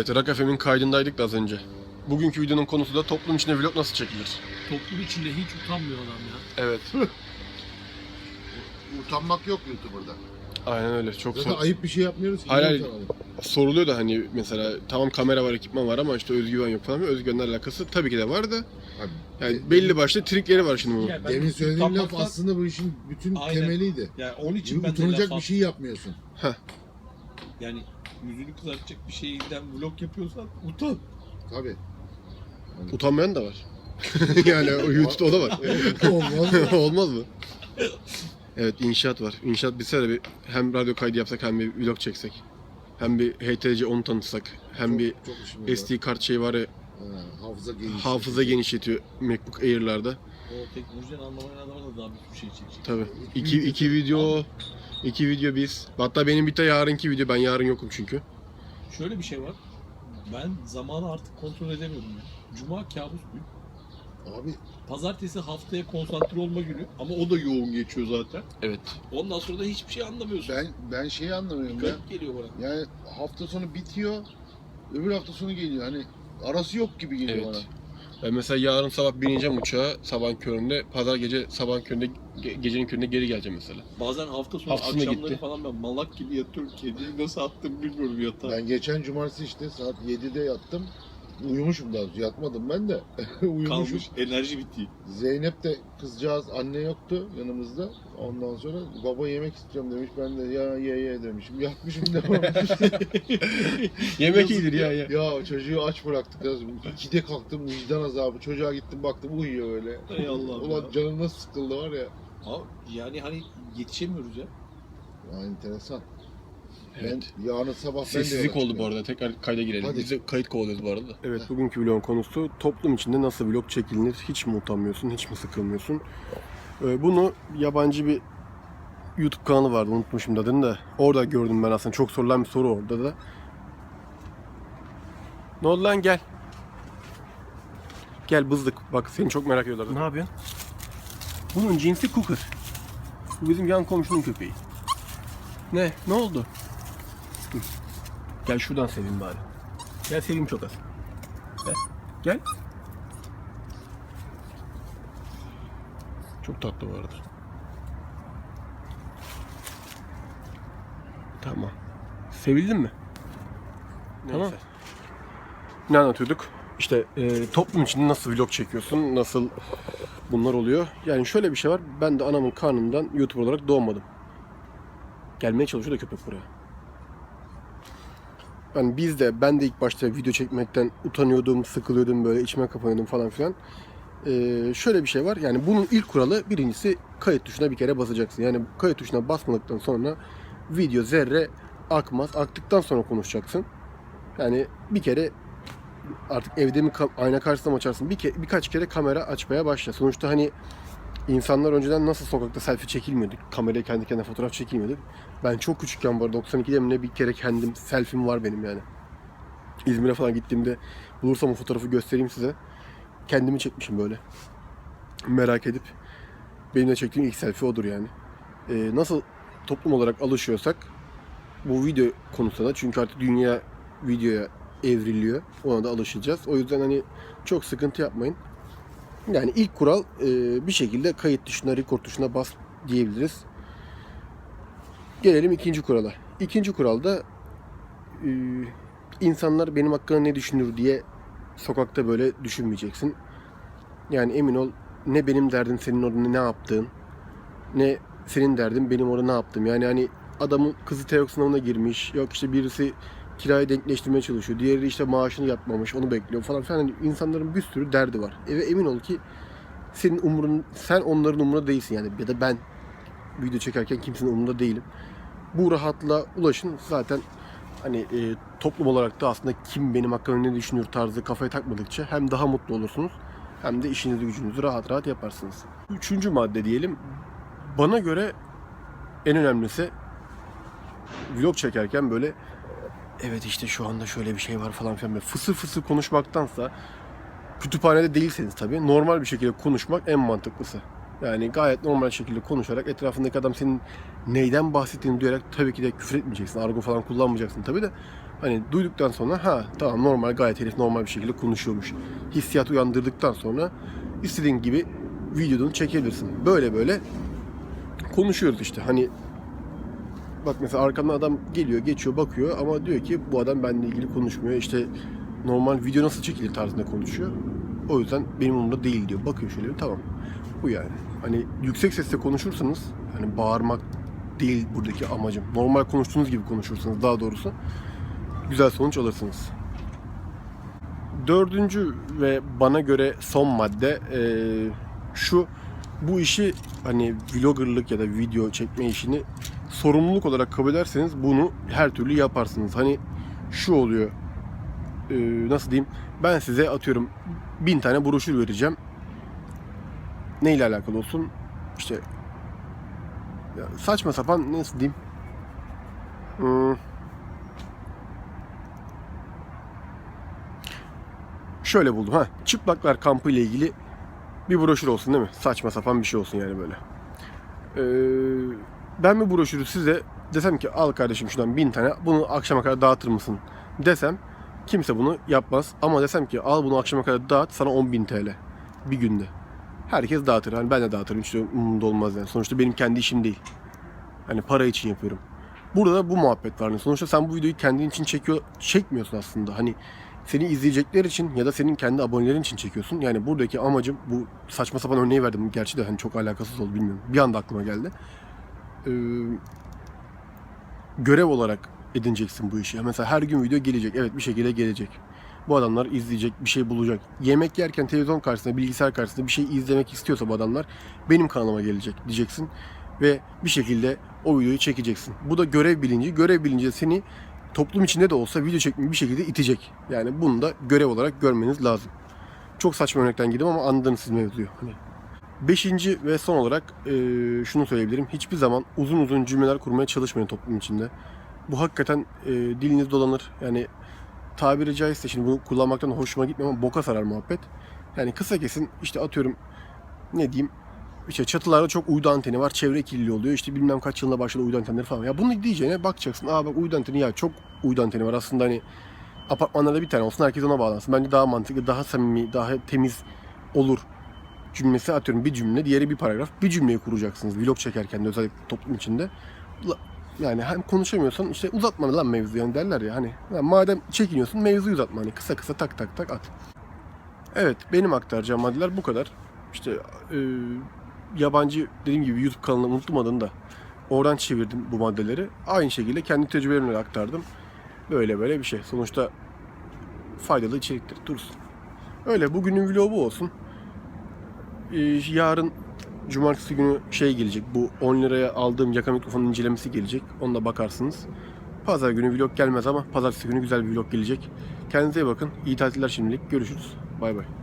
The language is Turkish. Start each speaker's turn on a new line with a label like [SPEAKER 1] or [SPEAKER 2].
[SPEAKER 1] Evet, Rock FM'in kaydındaydık da az önce. Bugünkü videonun konusu da toplum içinde vlog nasıl çekilir?
[SPEAKER 2] Toplum içinde hiç utanmıyor adam ya.
[SPEAKER 1] Evet.
[SPEAKER 3] Utanmak yok YouTuber'da.
[SPEAKER 1] Aynen öyle. Çok
[SPEAKER 3] Zaten
[SPEAKER 1] sor-
[SPEAKER 3] ayıp bir şey yapmıyoruz ki.
[SPEAKER 1] Hayır, hayır. soruluyor da hani mesela tamam kamera var, ekipman var ama işte özgüven yok falan. Özgüvenle alakası tabii ki de var da
[SPEAKER 3] Abi,
[SPEAKER 1] yani belli başlı trikleri var şimdi bunun.
[SPEAKER 2] Ya ben
[SPEAKER 3] Demin söylediğim laf
[SPEAKER 2] utanmaktan-
[SPEAKER 3] aslında bu işin bütün
[SPEAKER 4] Aynen.
[SPEAKER 3] temeliydi.
[SPEAKER 4] Yani onun için ben de
[SPEAKER 3] Utanacak
[SPEAKER 4] laf
[SPEAKER 3] bir şey yapmıyorsun.
[SPEAKER 4] Yani yüzünü kızartacak bir şeyden vlog yapıyorsan utan.
[SPEAKER 3] Tabii.
[SPEAKER 1] Utanmayan da var. yani o YouTube'da o da var.
[SPEAKER 3] Olmaz mı?
[SPEAKER 1] Olmaz mı? Evet inşaat var. İnşaat bitse de bir hem radyo kaydı yapsak hem bir vlog çeksek. Hem bir HTC onu tanıtsak. Hem
[SPEAKER 3] Çok-
[SPEAKER 1] bir
[SPEAKER 3] çok işimiz var.
[SPEAKER 1] SD kart şey var ya
[SPEAKER 3] Ha, hafıza geniş.
[SPEAKER 1] hafıza genişletiyor MacBook Air'larda.
[SPEAKER 4] O teknolojiden anlamayan adama da daha bir şey çekecek.
[SPEAKER 1] Tabi. İki, iki video iki video biz. Hatta benim bir de yarınki video. Ben yarın yokum çünkü.
[SPEAKER 4] Şöyle bir şey var. Ben zamanı artık kontrol edemiyorum ya. Cuma kabus gün.
[SPEAKER 3] Abi
[SPEAKER 4] Pazartesi haftaya konsantre olma günü. Ama o da yoğun geçiyor zaten.
[SPEAKER 1] Evet.
[SPEAKER 4] Ondan sonra da hiçbir şey anlamıyorsun.
[SPEAKER 3] ben ben şeyi anlamıyorum ya.
[SPEAKER 4] Garip geliyor bana.
[SPEAKER 3] Yani hafta sonu bitiyor. Öbür hafta sonu geliyor. Hani arası yok gibi geliyor
[SPEAKER 1] Evet.
[SPEAKER 3] bana.
[SPEAKER 1] Ben mesela yarın sabah bineceğim uçağa sabahın köründe. Pazar gece sabahın köründe ge- gecenin köründe geri geleceğim mesela.
[SPEAKER 4] Bazen hafta sonu
[SPEAKER 1] Hafta sonu
[SPEAKER 4] akşamları
[SPEAKER 1] gitti.
[SPEAKER 4] falan ben malak gibi yatıyorum. Kendimi nasıl attım bilmiyorum yatağa.
[SPEAKER 3] Ben geçen cumartesi işte saat 7'de yattım. Uyumuşum daha doğrusu. Yatmadım ben de. Uyumuşum.
[SPEAKER 4] Kalmış. Enerji bitti.
[SPEAKER 3] Zeynep de kızcağız anne yoktu yanımızda. Ondan sonra baba yemek istiyorum demiş. Ben de ya ye ye demişim. Yatmışım devam.
[SPEAKER 1] Yemek iyidir ya ya.
[SPEAKER 3] Ya çocuğu aç bıraktık. İkide kalktım vicdan azabı. Çocuğa gittim baktım uyuyor öyle.
[SPEAKER 4] Ey Allah'ım
[SPEAKER 3] Ulan
[SPEAKER 4] ya.
[SPEAKER 3] canım nasıl sıkıldı var ya.
[SPEAKER 4] Abi yani hani yetişemiyoruz ya.
[SPEAKER 3] Ya enteresan.
[SPEAKER 1] Evet.
[SPEAKER 3] Ben yarın sabah ben de
[SPEAKER 1] Sessizlik
[SPEAKER 3] yola
[SPEAKER 1] oldu bu
[SPEAKER 3] çıkıyorum.
[SPEAKER 1] arada. Tekrar kayda girelim.
[SPEAKER 3] Hadi.
[SPEAKER 1] Biz de kayıt kovalıyoruz bu arada. Evet bugünkü vlogun konusu toplum içinde nasıl vlog çekilir? Hiç mi utanmıyorsun? Hiç mi sıkılmıyorsun? Ee, Bunu yabancı bir YouTube kanalı vardı. Unutmuşum da adını da. Orada gördüm ben aslında. Çok sorulan bir soru orada da. Ne oldu lan gel. Gel bızdık. Bak seni çok merak ediyorlar. Ne yapıyorsun? Bunun cinsi Cooker. Bu bizim yan komşunun köpeği. Ne? Ne oldu? Gel şuradan seveyim bari. Gel seveyim çok az. Gel. Gel. Çok tatlı bu arada. Tamam. Sevildin mi? Tamam. Ne anlatıyorduk? İşte e, toplum içinde nasıl vlog çekiyorsun, nasıl bunlar oluyor. Yani şöyle bir şey var. Ben de anamın karnından YouTuber olarak doğmadım. Gelmeye çalışıyor da köpek buraya. Yani biz de ben de ilk başta video çekmekten utanıyordum, sıkılıyordum böyle içime kapanıyordum falan filan. Ee, şöyle bir şey var. Yani bunun ilk kuralı birincisi kayıt tuşuna bir kere basacaksın. Yani kayıt tuşuna basmadıktan sonra video zerre akmaz. Aktıktan sonra konuşacaksın. Yani bir kere artık evde mi ayna karşısında mı açarsın? Bir ke- birkaç kere kamera açmaya başla. Sonuçta hani insanlar önceden nasıl sokakta selfie çekilmiyorduk. Kameraya kendi kendine fotoğraf çekilmiyorduk. Ben çok küçükken bu arada 92'de mi ne bir kere kendim selfie'm var benim yani. İzmir'e falan gittiğimde bulursam o fotoğrafı göstereyim size. Kendimi çekmişim böyle. Merak edip benimle çektiğim ilk selfie odur yani. Ee, nasıl toplum olarak alışıyorsak bu video konusunda da çünkü artık dünya videoya evriliyor. Ona da alışacağız. O yüzden hani çok sıkıntı yapmayın. Yani ilk kural e, bir şekilde kayıt tuşuna, record tuşuna bas diyebiliriz. Gelelim ikinci kurala. İkinci kuralda e, insanlar benim hakkında ne düşünür diye sokakta böyle düşünmeyeceksin. Yani emin ol ne benim derdim senin orada ne yaptığın ne senin derdin benim orada ne yaptım. Yani hani adamın kızı TEOK sınavına girmiş. Yok işte birisi kirayı denkleştirmeye çalışıyor. Diğeri işte maaşını yapmamış. Onu bekliyor falan filan. Yani insanların bir sürü derdi var. E ve emin ol ki senin umurun sen onların umurunda değilsin yani ya da ben video çekerken kimsenin umurunda değilim. Bu rahatla ulaşın zaten hani e, toplum olarak da aslında kim benim hakkımda ne düşünür tarzı kafaya takmadıkça hem daha mutlu olursunuz hem de işinizi gücünüzü rahat rahat yaparsınız. Üçüncü madde diyelim. Bana göre en önemlisi vlog çekerken böyle evet işte şu anda şöyle bir şey var falan filan böyle fısır fısır konuşmaktansa kütüphanede değilseniz tabii normal bir şekilde konuşmak en mantıklısı. Yani gayet normal şekilde konuşarak etrafındaki adam senin neyden bahsettiğini duyarak tabii ki de küfür etmeyeceksin. Argo falan kullanmayacaksın tabii de Hani duyduktan sonra ha tamam normal gayet herif normal bir şekilde konuşuyormuş. Hissiyat uyandırdıktan sonra istediğin gibi videonu çekebilirsin. Böyle böyle konuşuyoruz işte. Hani bak mesela arkamdan adam geliyor, geçiyor, bakıyor ama diyor ki bu adam benimle ilgili konuşmuyor. İşte normal video nasıl çekilir tarzında konuşuyor. O yüzden benim umurumda değil diyor. Bakıyor şöyle tamam. Bu yani. Hani yüksek sesle konuşursanız hani bağırmak değil buradaki amacım. Normal konuştuğunuz gibi konuşursanız daha doğrusu güzel sonuç alırsınız. Dördüncü ve bana göre son madde eee, şu bu işi hani vloggerlık ya da video çekme işini sorumluluk olarak kabul ederseniz bunu her türlü yaparsınız. Hani şu oluyor eee, nasıl diyeyim ben size atıyorum bin tane broşür vereceğim. Neyle alakalı olsun? İşte saçma sapan nasıl diyeyim? Hmm. Şöyle buldum ha. Çıplaklar kampı ile ilgili bir broşür olsun değil mi? Saçma sapan bir şey olsun yani böyle. Ee, ben bir broşürü size desem ki al kardeşim şuradan bin tane bunu akşama kadar dağıtır mısın desem kimse bunu yapmaz. Ama desem ki al bunu akşama kadar dağıt sana 10.000 TL bir günde. Herkes dağıtır. Hani ben de dağıtırım. Hiç de umurumda olmaz yani. Sonuçta benim kendi işim değil. Hani para için yapıyorum. Burada da bu muhabbet var. Yani sonuçta sen bu videoyu kendin için çekiyor, çekmiyorsun aslında. Hani seni izleyecekler için ya da senin kendi abonelerin için çekiyorsun. Yani buradaki amacım bu saçma sapan örneği verdim. Gerçi de hani çok alakasız oldu bilmiyorum. Bir anda aklıma geldi. Ee, görev olarak edineceksin bu işi. Mesela her gün video gelecek. Evet bir şekilde gelecek. Bu adamlar izleyecek, bir şey bulacak. Yemek yerken televizyon karşısında, bilgisayar karşısında bir şey izlemek istiyorsa bu adamlar benim kanalıma gelecek diyeceksin. Ve bir şekilde o videoyu çekeceksin. Bu da görev bilinci. Görev bilinci seni toplum içinde de olsa video çekmeyi bir şekilde itecek. Yani bunu da görev olarak görmeniz lazım. Çok saçma örnekten girdim ama anladınız siz mevzuyu. Hani Beşinci ve son olarak eee, şunu söyleyebilirim. Hiçbir zaman uzun uzun cümleler kurmaya çalışmayın toplum içinde. Bu hakikaten eee diliniz dolanır. Yani tabiri caizse şimdi bunu kullanmaktan hoşuma gitmiyor ama boka sarar muhabbet. Yani kısa kesin işte atıyorum ne diyeyim işte çatılarda çok uydu anteni var. Çevre kirliliği oluyor. İşte bilmem kaç yılında başladı uydu antenleri falan. Ya bunu diyeceğine bakacaksın. Aa bak uydu anteni ya çok uydu anteni var. Aslında hani apartmanlarda bir tane olsun herkes ona bağlansın. Bence daha mantıklı, daha samimi, daha temiz olur cümlesi atıyorum bir cümle, diğeri bir paragraf. Bir cümleyi kuracaksınız vlog çekerken de özellikle toplum içinde. Yani hem konuşamıyorsan işte uzatma lan mevzu yani derler ya hani. Ya madem çekiniyorsun mevzuyu uzatma hani kısa kısa tak tak tak at. Evet benim aktaracağım maddeler bu kadar. İşte e, yabancı dediğim gibi YouTube kanalını unuttum adını da. Oradan çevirdim bu maddeleri. Aynı şekilde kendi tecrübelerimle aktardım. Böyle böyle bir şey. Sonuçta faydalı içeriktir. Dursun. Öyle bugünün vlogu bu olsun. Ee, yarın cumartesi günü şey gelecek. Bu 10 liraya aldığım yaka mikrofonun incelemesi gelecek. Onu da bakarsınız. Pazar günü vlog gelmez ama pazartesi günü güzel bir vlog gelecek. Kendinize iyi bakın. İyi tatiller şimdilik. Görüşürüz. Bay bay.